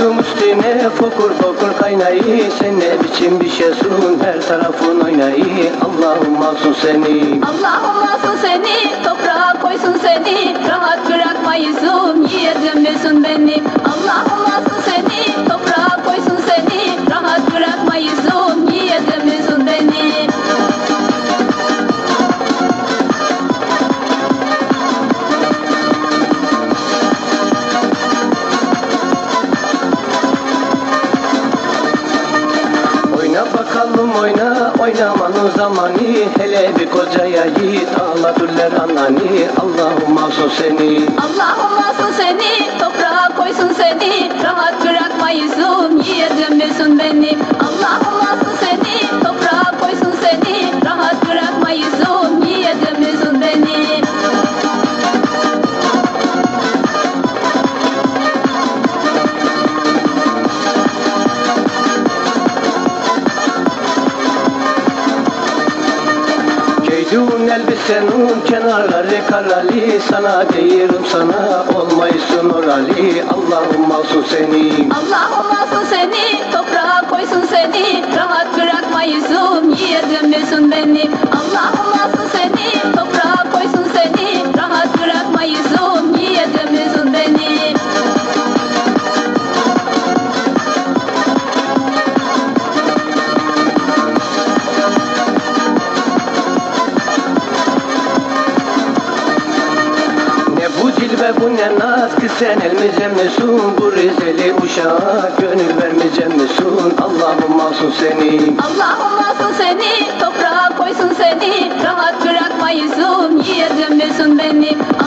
içinde fokur fokur kaynayı. Sen ne biçim bir şeysun her tarafın oynayı Allah'ım mahsus seni. Allah'ım alsın seni, toprağa koysun seni. Rahat bırakmayısın, yiyecemesin beni Bakalım oyna oynamanın zamanı Hele bir kocaya yiğit ağlatırlar anani. Allah'ım mahsus seni. Allah'ım alsın seni, toprağa koysun seni Giydiğin elbisenin kenarları karali Sana diyorum sana olmayısın orali. Allah'ım mahsus seni Allah'ım alsın seni, toprağa koysun seni sen elmeyecek misin Bu Rizeli uşağa gönül vermeyecek misin Allah'ım mahsus seni. Allah'ım alsın seni, toprağa koysun seni. Rahat bırakmayısın, yiyecemesin beni Allah'ım